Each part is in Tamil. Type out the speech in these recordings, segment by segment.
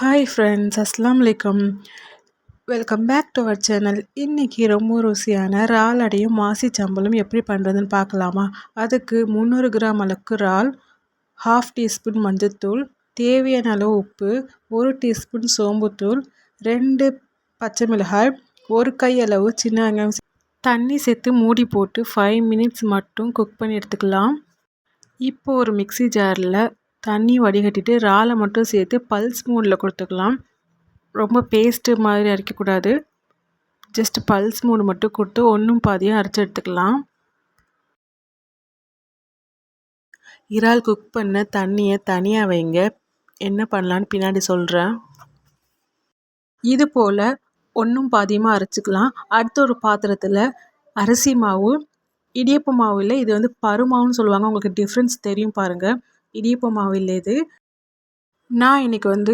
ஹாய் ஃப்ரெண்ட்ஸ் அஸ்லாம் வலைக்கம் welcome back to our channel இன்றைக்கி ரொம்ப ருசியான இறால் அடையும் மாசி சம்பளம் எப்படி பண்ணுறதுன்னு பார்க்கலாமா? அதுக்கு முந்நூறு கிராம் அளவுக்கு இறால் ஹாஃப் டீஸ்பூன் மஞ்சத்தூள் தேவையான அளவு உப்பு ஒரு டீஸ்பூன் சோம்புத்தூள் ரெண்டு பச்சை மிளகாய் ஒரு கை அளவு சின்ன வெங்காயம் தண்ணி சேர்த்து மூடி போட்டு ஃபைவ் மினிட்ஸ் மட்டும் குக் பண்ணி எடுத்துக்கலாம். இப்போ ஒரு மிக்சி ஜாரில் தண்ணி வடிகட்டிட்டு இறாலை மட்டும் சேர்த்து பல்ஸ் மூடில் கொடுத்துக்கலாம். ரொம்ப பேஸ்ட்டு மாதிரி அரைக்கக்கூடாது. ஜஸ்ட் பல்ஸ் மூடு மட்டும் கொடுத்து ஒன்றும் பாதியாக அரைச்சி எடுத்துக்கலாம். இறால் குக் பண்ண தண்ணியை தனியாக வைங்க. என்ன பண்ணலான்னு பின்னாடி சொல்கிறேன் இது போல் ஒன்றும் பாதியமாக அரைச்சிக்கலாம். அடுத்த ஒரு பாத்திரத்தில் அரிசி மாவு இடியப்ப மாவு இல்லை இது வந்து பருமாவுன்னு சொல்லுவாங்க. உங்களுக்கு டிஃப்ரென்ஸ் தெரியும் பாருங்கள் இடியப்ப மாவு இல்லை இது நான் இன்றைக்கி வந்து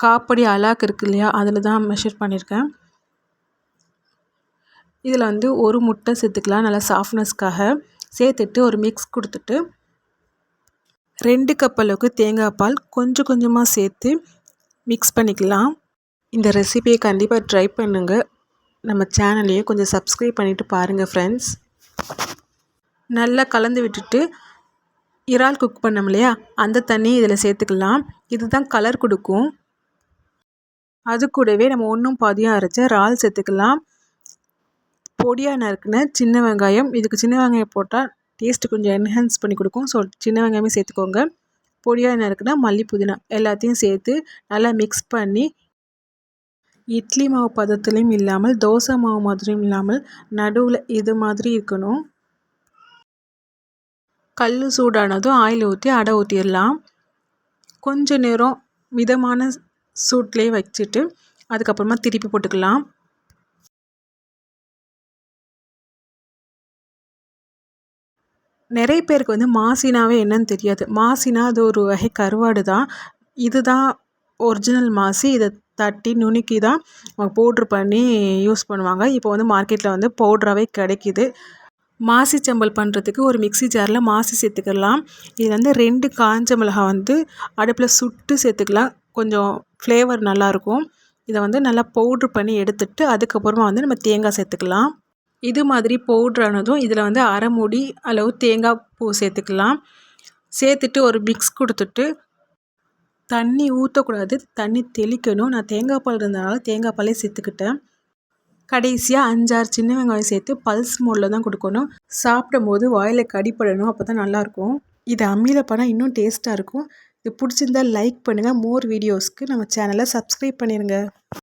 காப்படி அலாக் இருக்கு இல்லையா அதில் தான் மெஷர் பண்ணியிருக்கேன் இதில் வந்து ஒரு முட்டை சேர்த்துக்கலாம் நல்லா சாஃப்ட்னஸ்க்காக சேர்த்துட்டு ஒரு மிக்ஸ் கொடுத்துட்டு ரெண்டு கப் அளவுக்கு தேங்காய் பால் கொஞ்சம் கொஞ்சமாக சேர்த்து மிக்ஸ் பண்ணிக்கலாம். இந்த ரெசிபியை கண்டிப்பாக ட்ரை பண்ணுங்கள் நம்ம சேனலையும் கொஞ்சம் சப்ஸ்கிரைப் பண்ணிவிட்டு பாருங்கள் ஃப்ரெண்ட்ஸ் நல்லா கலந்து விட்டுட்டு இறால் குக் பண்ணோம் இல்லையா? அந்த தண்ணியை இதில் சேர்த்துக்கலாம். இதுதான் கலர் கொடுக்கும். அது கூடவே நம்ம ஒன்றும் பாதியாக அரைச்ச இறால் சேர்த்துக்கலாம். பொடியாக நறுக்குன சின்ன வெங்காயம் இதுக்கு சின்ன வெங்காயம் போட்டால் டேஸ்ட்டு கொஞ்சம் என்ஹான்ஸ் பண்ணி கொடுக்கும். ஸோ சின்ன வெங்காயமே சேர்த்துக்கோங்க. பொடியாக நறுக்குனா மல்லி புதினா எல்லாத்தையும் சேர்த்து நல்லா மிக்ஸ் பண்ணி இட்லி மாவு பதத்துலேயும் இல்லாமல் தோசை மாவு மாதிரியும் இல்லாமல் நடுவில் இது மாதிரி இருக்கணும். கல் சூடானதும் ஆயில் ஊற்றி அடை ஊற்றிடலாம் கொஞ்ச நேரம் மிதமான சூட்லேயே வச்சுட்டு அதுக்கப்புறமா திருப்பி போட்டுக்கலாம். நிறைய பேருக்கு வந்து மாசினாவே என்னன்னு தெரியாது. மாசினா அது ஒரு வகை கருவாடு தான். இதுதான் ஒரிஜினல் மாசி. இதை தட்டி நுணுக்கி தான் பவுட்ரு பண்ணி யூஸ் பண்ணுவாங்க. இப்போ வந்து மார்க்கெட்டில் வந்து பவுட்ராகவே கிடைக்கிது. மாசி சம்பல் பண்ணுறதுக்கு ஒரு மிக்சி ஜாரில் மாசி சேர்த்துக்கலாம். இது வந்து ரெண்டு காஞ்ச மிளகாய் வந்து அடுப்பில் சுட்டு சேர்த்துக்கலாம். கொஞ்சம் ஃப்ளேவர் நல்லாயிருக்கும் இதை வந்து நல்லா பவுட்ரு பண்ணி எடுத்துட்டு அதுக்கப்புறமா வந்து நம்ம தேங்காய் சேர்த்துக்கலாம். இது மாதிரி பவுட்ரானதும் இதில் வந்து அரை மூடி அளவு தேங்காய் பூ சேர்த்துக்கலாம். சேர்த்துட்டு ஒரு மிக்ஸ் கொடுத்துட்டு தண்ணி ஊற்றக்கூடாது தண்ணி தெளிக்கணும். நான் தேங்காய் பால் இருந்தனால தேங்காய் பாலே சேர்த்துக்கிட்டேன். கடைசியாக அஞ்சாறு சின்ன வெங்காயம் சேர்த்து பல்ஸ் மோடில் தான் கொடுக்கணும். சாப்பிடும் போது வாயில் கடிப்படணும் அப்போ தான் நல்லாயிருக்கும். இது அம்மியில் பண்ணால் இன்னும் டேஸ்ட்டாக இருக்கும். இது பிடிச்சிருந்தால் லைக் பண்ணுங்கள் மோர் வீடியோஸ்க்கு நம்ம சேனலை சப்ஸ்கிரைப் பண்ணிடுங்க